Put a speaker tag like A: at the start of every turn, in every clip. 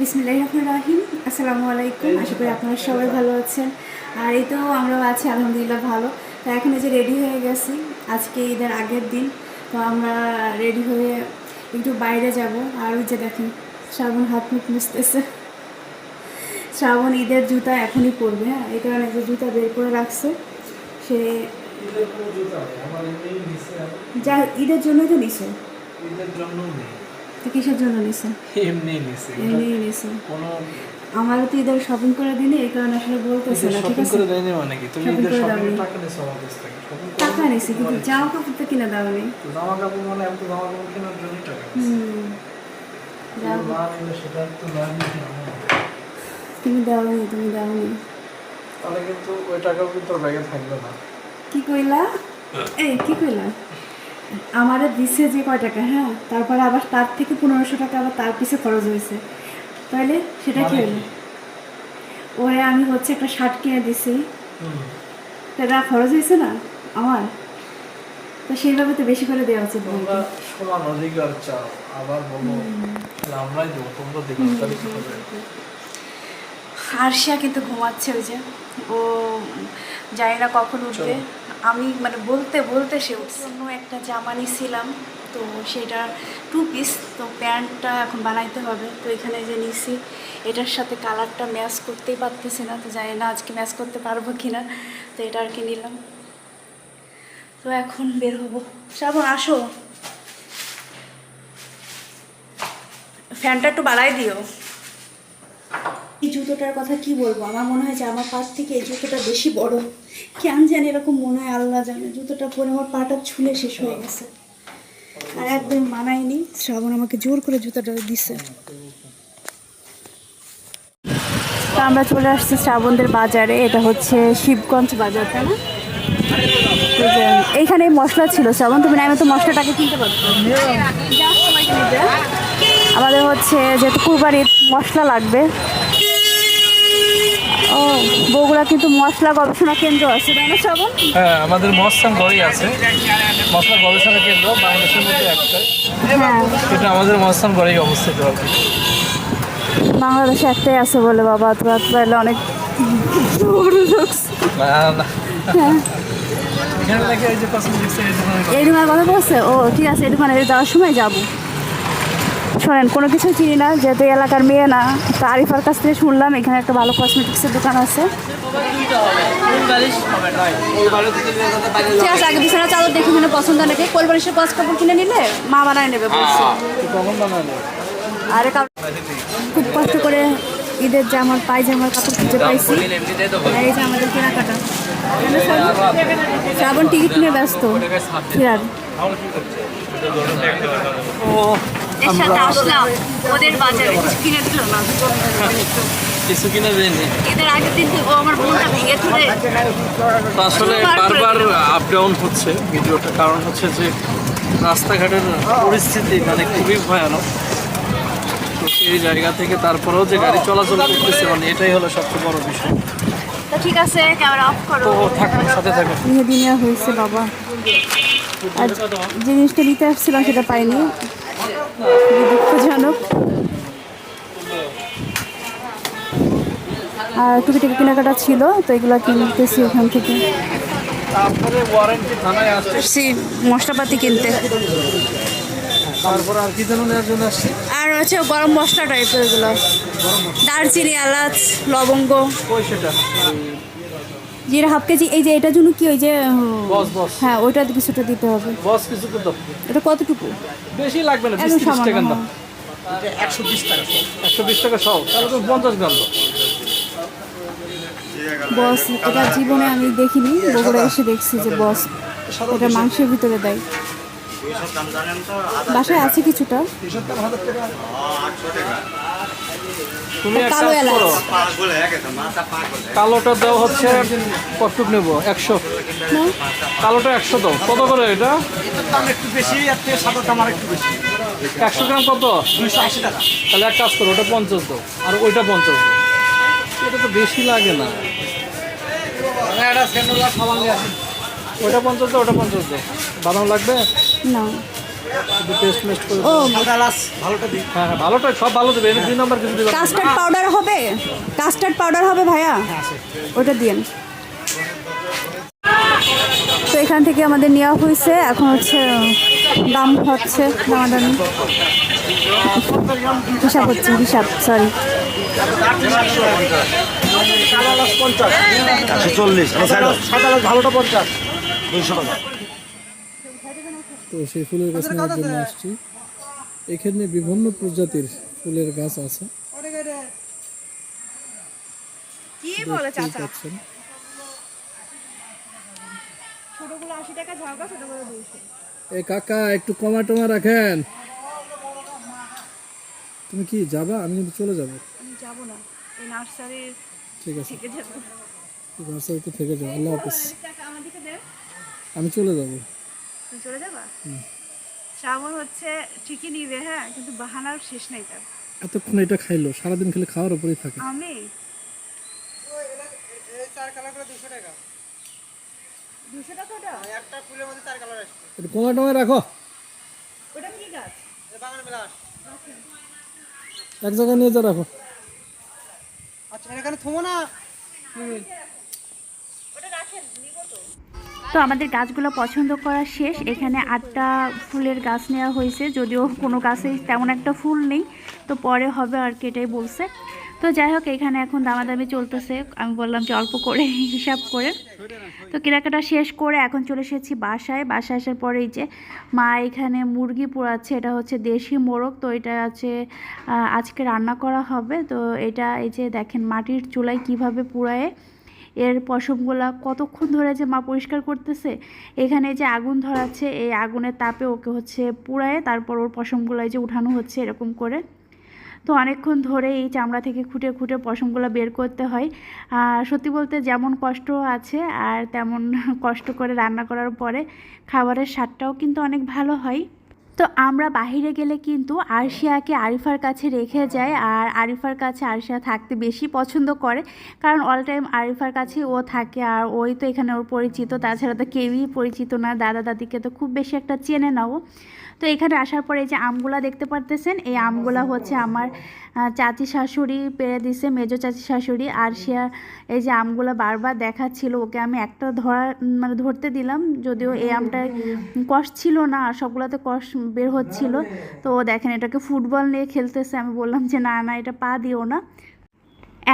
A: বিসমিল্লাহ রহমান রাহিম আসসালামু আলাইকুম। আশা করি আপনারা সবাই ভালো আছেন। আর এই তো আমরাও আছি আলহামদুলিল্লাহ ভালো। তো এখন এই যে রেডি হয়ে গেছি আজকে ঈদের আগের দিন। তো আমরা রেডি হয়ে একটু বাইরে যাব। আর ওই যে দেখেন শ্রাবণ হাত মুখ মুছতেছে। শ্রাবণ ঈদের জুতা এখনই পরবে হ্যাঁ? এই কারণে যে জুতা বের করে রাখছে সে যা ঈদের জন্যই তো নিছে
B: ঈদের জন্য নেই।
A: তো কিসের জন্য নিছে?
B: এমনি নিছে।
A: এমনি নিছে।
B: কোনো
A: আমারও তো ঈদের শপিং করে দিনে এই কারণে আসলে বলতেছে না ঠিক
B: শপিং
A: আছে?
B: করে দেয়নি মানে কি? তুমি ঈদের শপিং টাকা নিছো আমার কাছ থেকে।
A: টাকা নিছি কিন্তু জামা কাপড় তো কিনে দাওনি।
B: তো জামা কাপড় মানে আমি তো জামা কাপড় কেনার জন্যই টাকা
A: হুম।
B: সেটা তো না নিলে না।
A: তুমি তুমি দাওনি।
B: তাহলে কিন্তু ওই টাকাও কিন্তু ব্যাগে থাকবে না।
A: কি কইলা? এই কি কইলা? আমারে দিছে যে কয় টাকা হ্যাঁ? তারপরে আবার তার থেকে পনেরোশো টাকা আবার তার পিছে খরচ হয়েছে। তাহলে সেটা কি
B: মানে?
A: হলো? ওরে আমি হচ্ছে একটা শার্ট কিনে দিছি। সেটা খরচ হয়েছে না? আমার? তো সেইভাবে তো বেশি করে দেওয়া উচিত
B: তোমরা সমান অধিকার চাও। আবার বলো আমরাই দেবো তোমরা দেবো।
A: আরশিয়া কিন্তু ঘুমাচ্ছে ওই যে। ও জানি না কখন উঠবে। আমি মানে বলতে বলতে সে উঠছে। অন্য একটা জামা নিয়েছিলাম তো সেটা টু পিস তো প্যান্টটা এখন বানাইতে হবে। তো এখানে যে নিছি এটার সাথে কালারটা ম্যাচ করতেই পারতেছি না তো জানি না আজকে ম্যাচ করতে পারব কি না তো এটা আর কি নিলাম। তো এখন বের হব। শ্রাবণ আসো। ফ্যানটা একটু বাড়াই দিও। এই জুতোটার কথা কি বলব? আমার মনে হয় যে আমার পাশ থেকে এই জুতোটা বেশি বড়। কেন জানি এরকম মনে হয় আল্লাহ জানে। জুতোটা পরে আমার পাটা ছুলে শেষ হয়ে গেছে। আর একদম মানায়নি। শ্রাবণ আমাকে জোর করে জুতোটা দিছে। তো আমরা চলে আসছি শ্রাবণদের বাজারে। এটা হচ্ছে শিবগঞ্জ বাজার, তাই না? এইখানে মশলা ছিল। শ্রাবণ, তুমি আমি তো মশলাটাকে কিনতে পারতো আমাদের হচ্ছে যেহেতু কুরবানির মশলা লাগবে ও বগুড়া কিন্তু মশলা গবেষণা কেন্দ্র আছে তাই না শ্রাবণ?
B: হ্যাঁ আমাদের মহস্থান ঘরেই আছে। মশলা গবেষণা কেন্দ্র বাংলাদেশের মধ্যে একটা।
A: হ্যাঁ।
B: এটা আমাদের মহস্থান ঘরেই অবস্থিত আর কি।
A: বাংলাদেশে একটাই আছে বলে বাবা তো তাহলে অনেক হ্যাঁ। এই দোকানের কথা বলছে? ও ঠিক আছে এই দোকানে যাওয়ার সময় যাব। শোনেন, কোনো কিছু চিনি না, যেহেতু এলাকার মেয়ে না, তো আরিফার কাছ থেকে শুনলাম, এখানে একটা ভালো কসমেটিক্সের দোকান আছে। ঠিক আছে, আগে দেখে কিনে পছন্দ কাপড় কিনে নিলে মা বানায় নেবে খুব কষ্ট করে ঈদের জামার পায়জামার কাপড় খুঁজে পাইছি। এই যে আমাদের কেনাকাটা। কেন শ্রাবণ? টিকিট নিয়ে ব্যস্ত। ফিরার। সাথে আসলাম ওদের বাজারে। কিছু কিনে দিল না?
B: কিছু কিনা দেয়নি।
A: ঈদের আগের দিন ও আমার বোনটা ভেঙে তুলে
B: আসলে বারবার আপ ডাউন হচ্ছে ভিডিওটা কারণ হচ্ছে যে রাস্তাঘাটের পরিস্থিতি মানে খুবই ভয়ানক। তো সেই জায়গা থেকে তারপরেও যে গাড়ি চলাচল করতেছে মানে এটাই হলো সবচেয়ে বড় বিষয়।
A: তো ঠিক আছে ক্যামেরা অফ করো।
B: তো থাকুন সাথে থাকুন।
A: মেহেদি হয়েছে বাবা। আর জিনিসটা নিতে আসছিলাম সেটা পাইনি। খুবই দুঃখজনক। আর টুকিটাকি কেনাকাটা ছিল তো এগুলো কিনতেছি ওখান থেকে।
B: তারপরে ওয়ারেন্টি থানায় আসছে।
A: আসছি মশলাপাতি কিনতে।
B: আর
A: আর হচ্ছে গরম মশলা টাইপের এগুলো। দারচিনি এলাচ লবঙ্গ।
B: সেটা
A: হাফ কেজি এই যে এটার জন্য কি ওই যে
B: বস বস।
A: হ্যাঁ ওইটা কিছুটা দিতে হবে।
B: বস কিছু তো দাও।
A: এটা কতটুকু?
B: বেশি লাগবে না বিশ
A: একদম
B: তিরিশ টাকা
A: সামান্য
B: দাম একশো বিশ টাকা একশো বিশ টাকা সব তাহলে তো পঞ্চাশ গ্রাম দাও।
A: বস এটা জীবনে আমি দেখিনি বগুড়া এসে দেখছি যে বস এটা মাংসের ভিতরে দেয়। বাসায় আছে কিছুটা।
B: তুমি
A: কালো
B: কাজ
A: এলাচ।
B: করো। কালোটা দেওয়া হচ্ছে কতটুক নেব? একশো। কালোটা একশো দাও। কত করে এটা?
C: একটু বেশি সাদাটা আমার একটু বেশি।
B: একশো গ্রাম কত?
C: দুইশো আশি টাকা।
B: তাহলে এক কাজ করো ওটা পঞ্চাশ দাও। আর ওইটা পঞ্চাশ দাও। এটা তো বেশি লাগে না। ওটা পঞ্চাশ দাও ওটা পঞ্চাশ দাও। বাদাম লাগবে?
A: না।
B: শুধু মেস্ট করে
D: ও
C: ভালোটা দিই
B: হ্যাঁ হ্যাঁ সব ভালো দেবে। এনে দুই নাম্বার কিছু দেবে
D: কাস্টার্ড পাউডার হবে? কাস্টার্ড পাউডার হবে ভাইয়া? ওটা দিন তো এখান থেকে আমাদের নেওয়া হয়েছে। এখন হচ্ছে দাম হচ্ছে দামাদামি। হিসাব হচ্ছে হিসাব সরি
C: পঞ্চাশ
E: চল্লিশ
C: ভালোটা পঞ্চাশ।
E: দুইশো টাকা।
B: তো সেই ফুলের গাছ নেওয়ার জন্য আসছি। এখানে বিভিন্ন প্রজাতির ফুলের গাছ আছে। পাচ্ছেন। এ কাকা একটু কমা টমা রাখেন। তুমি কি যাবা? আমি কিন্তু চলে যাব।
D: যাব না। এই নার্সারির
B: ঠিক আছে।
D: থেকে যাব।
B: নার্সারিতে থেকে যাও। আল্লাহ হাফিজ। আমি চলে যাব।
D: তুমি চলে যাবা? শ্রাবণ হচ্ছে ঠিকই নিবে হ্যাঁ কিন্তু বাহানার শেষ নাই তার।
B: এতক্ষণ এটা খাইলো সারাদিন খেলে খাওয়ার উপরেই থাকে।
D: আমি?
C: চার কালার দুশো টাকা।
D: দুশো টাকাটা
C: একটা ফুলের মধ্যে চার কালার আসছে।
B: একটু কমা রাখো।
D: ওটা কি গাছ?
C: বাগান বিলাস
B: এক জায়গায় নিয়ে যা রাখো।
C: আচ্ছা এখানে থমো না।
A: তো। আমাদের গাছগুলো পছন্দ করা শেষ। এখানে আটটা ফুলের গাছ নেওয়া হয়েছে, যদিও কোনো গাছেই তেমন একটা ফুল নেই। তো পরে হবে আর কি এটাই বলছে। তো যাই হোক, এখানে এখন দামাদামি চলতেছে। আমি বললাম যে অল্প করে হিসাব করে। তো কেনাকাটা শেষ করে এখন চলে এসেছি বাসায়। বাসায় আসার পরে এই যে মা এখানে মুরগি পোড়াচ্ছে, এটা হচ্ছে দেশি মোরগ। তো এটা আছে আজকে রান্না করা হবে। তো এটা এই যে দেখেন মাটির চুলায় কীভাবে পুড়ায়। এর পশমগুলা কতক্ষণ ধরে যে মা পরিষ্কার করতেছে, এখানে যে আগুন ধরাচ্ছে, এই আগুনের তাপে ওকে হচ্ছে পুড়ায়, তারপর ওর পশমগুলাই যে উঠানো হচ্ছে এরকম করে। তো অনেকক্ষণ ধরে এই চামড়া থেকে খুঁটে খুঁটে পশমগুলো বের করতে হয়। আর সত্যি বলতে যেমন কষ্ট আছে আর তেমন কষ্ট করে রান্না করার পরে খাবারের স্বাদটাও কিন্তু অনেক ভালো হয়। তো আমরা বাহিরে গেলে কিন্তু আরশিয়াকে আরিফার কাছে রেখে যায় আর আরিফার কাছে আরশিয়া থাকতে বেশি পছন্দ করে। কারণ অল টাইম আরিফার কাছে ও থাকে আর ওই তো এখানে ওর পরিচিত। তাছাড়া তো কেউই পরিচিত না। দাদা দাদিকে তো খুব বেশি একটা চেনে নাও। তো এখানে আসার পরে এই যে আমগুলা দেখতে পারতেছেন, এই আমগুলা হচ্ছে আমার চাচি শাশুড়ি পেরে দিছে, মেজো চাচি শাশুড়ি। আর সে এই যে আমগুলা বারবার দেখাচ্ছিল, ওকে আমি একটা ধরা মানে ধরতে দিলাম, যদিও এই আমটা কষ ছিল না, আর সবগুলোতে কষ বের হচ্ছিল। তো দেখেন এটাকে ফুটবল নিয়ে খেলতেছে, আমি বললাম যে না না, এটা পা দিও না।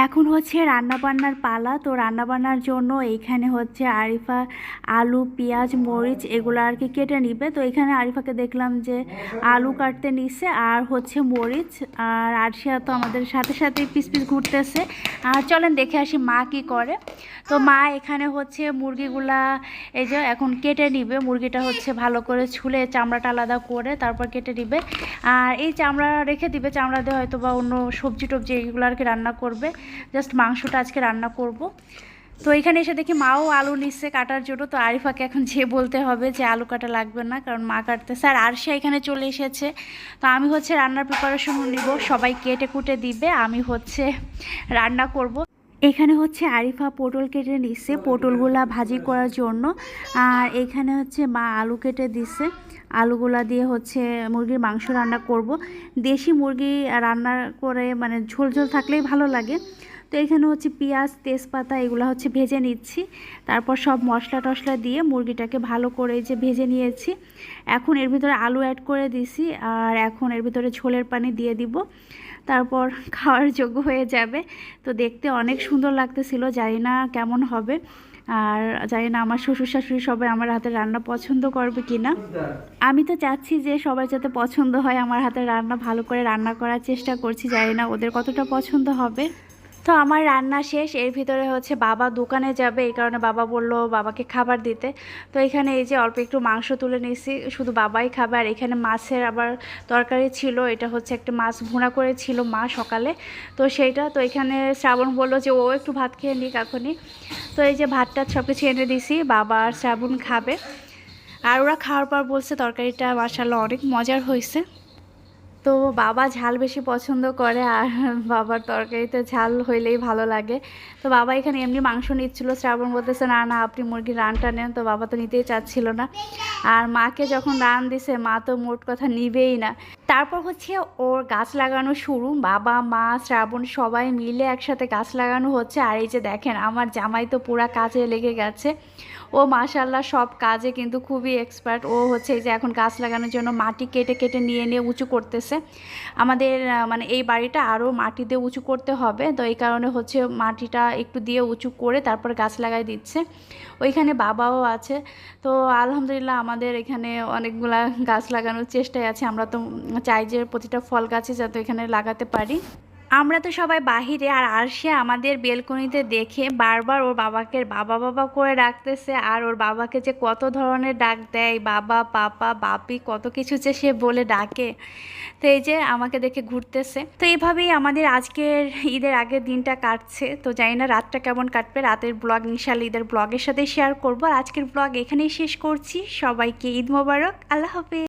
A: এখন হচ্ছে রান্নাবান্নার পালা। তো রান্নাবান্নার জন্য এইখানে হচ্ছে আরিফা আলু, পেঁয়াজ, মরিচ এগুলো আর কি কেটে নিবে। তো এখানে আরিফাকে দেখলাম যে আলু কাটতে নিছে আর হচ্ছে মরিচ আর আরশিয়া তো আমাদের সাথে সাথে পিস পিস ঘুরতেছে। আর চলেন দেখে আসি মা কি করে। তো মা এখানে হচ্ছে মুরগিগুলা এই যে এখন কেটে নিবে। মুরগিটা হচ্ছে ভালো করে ছুলে চামড়াটা আলাদা করে তারপর কেটে নিবে। আর এই চামড়া রেখে দিবে। চামড়া দিয়ে হয়তো বা অন্য সবজি টবজি এগুলো আর কি রান্না করবে। জাস্ট মাংসটা আজকে রান্না করব। তো এখানে এসে দেখি মাও আলু নিচ্ছে কাটার জন্য, তো আরিফাকে এখন যে বলতে হবে যে আলু কাটা লাগবে না, কারণ মা কাটতেছে। আর আরশা এখানে চলে এসেছে। তো আমি হচ্ছে রান্নার প্রিপারেশন নিব, সবাই কেটে কুটে দিবে, আমি হচ্ছে রান্না করব। এখানে হচ্ছে আরিফা পটল কেটে নিচ্ছে, পটলগুলা ভাজি করার জন্য। আর এখানে হচ্ছে মা আলু কেটে দিচ্ছে। আলুগুলা দিয়ে হচ্ছে মুরগির মাংস রান্না করব। দেশি মুরগি রান্না করে মানে ঝোল ঝোল থাকলেই ভালো লাগে। তো এখানে হচ্ছে পেঁয়াজ, তেজপাতা এগুলো হচ্ছে ভেজে নিচ্ছি। তারপর সব মশলা টশলা দিয়ে মুরগিটাকে ভালো করে যে ভেজে নিয়েছি। এখন এর ভিতরে আলু অ্যাড করে দিছি আর এখন এর ভিতরে ঝোলের পানি দিয়ে দিব। তারপর খাওয়ার যোগ্য হয়ে যাবে। তো দেখতে অনেক সুন্দর লাগতেছিল, জানি না কেমন হবে। আর জানি না, আমার শ্বশুর শাশুড়ি সবাই আমার হাতে রান্না পছন্দ করবে কি না আমি তো চাচ্ছি যে সবার যাতে পছন্দ হয়, আমার হাতে রান্না, ভালো করে রান্না করার চেষ্টা করছি, জানি না ওদের কতটা পছন্দ হবে। তো আমার রান্না শেষ, এর ভিতরে হচ্ছে বাবা দোকানে যাবে, এই কারণে বাবা বলল বাবাকে খাবার দিতে। তো এখানে এই যে অল্প একটু মাংস তুলে নিয়েছি, শুধু বাবাই খাবে, আর এখানে মাছের আবার তরকারি ছিল, এটা হচ্ছে একটা মাছ ভুনা করেছিল মা সকালে। তো সেইটা, তো এখানে শ্রাবণ বলল যে ও একটু ভাত খেয়ে নিক এখনই। তো এই যে ভাতটা সব কিছু এনে দিছি, বাবা আর শ্রাবণ খাবে। আর ওরা খাওয়ার পর বলছে তরকারিটা মাসাল্লাহ অনেক মজার হয়েছে। তো বাবা ঝাল বেশি পছন্দ করে আর বাবার তরকারিতে ঝাল হইলেই ভালো লাগে। তো বাবা এখানে এমনি মাংস নিচ্ছিল, শ্রাবণ বলতেছে, না না, আপনি মুরগির রানটা নেন। তো বাবা তো নিতেই চাচ্ছিল না। আর মাকে যখন রান দিছে, মা তো মোট কথা নিবেই না। তারপর হচ্ছে ওর গাছ লাগানো শুরু। বাবা, মা, শ্রাবণ সবাই মিলে একসাথে গাছ লাগানো হচ্ছে। আর এই যে দেখেন, আমার জামাই তো পুরা কাজে লেগে গেছে। ও মাশাল্লাহ সব কাজে কিন্তু খুবই এক্সপার্ট ও হচ্ছে যে এখন গাছ লাগানোর জন্য মাটি কেটে কেটে নিয়ে নিয়ে উঁচু করতেছে। আমাদের মানে এই বাড়িটা আরও মাটি দিয়ে উঁচু করতে হবে। তো এই কারণে হচ্ছে মাটিটা একটু দিয়ে উঁচু করে তারপর গাছ লাগাই দিচ্ছে। ওইখানে বাবাও আছে। তো আলহামদুলিল্লাহ আমাদের এখানে অনেকগুলা গাছ লাগানোর চেষ্টায় আছে। আমরা তো চাই যে প্রতিটা ফল গাছে যাতে এখানে লাগাতে পারি। আমরা তো সবাই বাহিরে আর আরশে আমাদের বেলকনিতে দেখে বারবার ওর বাবাকে বাবা বাবা করে ডাকতেছে আর ওর বাবাকে যে কত ধরনের ডাক দেয়, বাবা, পাপা, বাপি, কত কিছু যে সে বলে ডাকে। তো এই যে আমাকে দেখে ঘুরতেছে। তো এইভাবেই আমাদের আজকের ঈদের আগের দিনটা কাটছে। তো জানি না রাতটা কেমন কাটবে। রাতের ব্লগ ইনশাল ঈদের ব্লগের সাথে শেয়ার করব। আর আজকের ব্লগ এখানেই শেষ করছি। সবাইকে ঈদ মোবারক। আল্লাহ হাফিজ।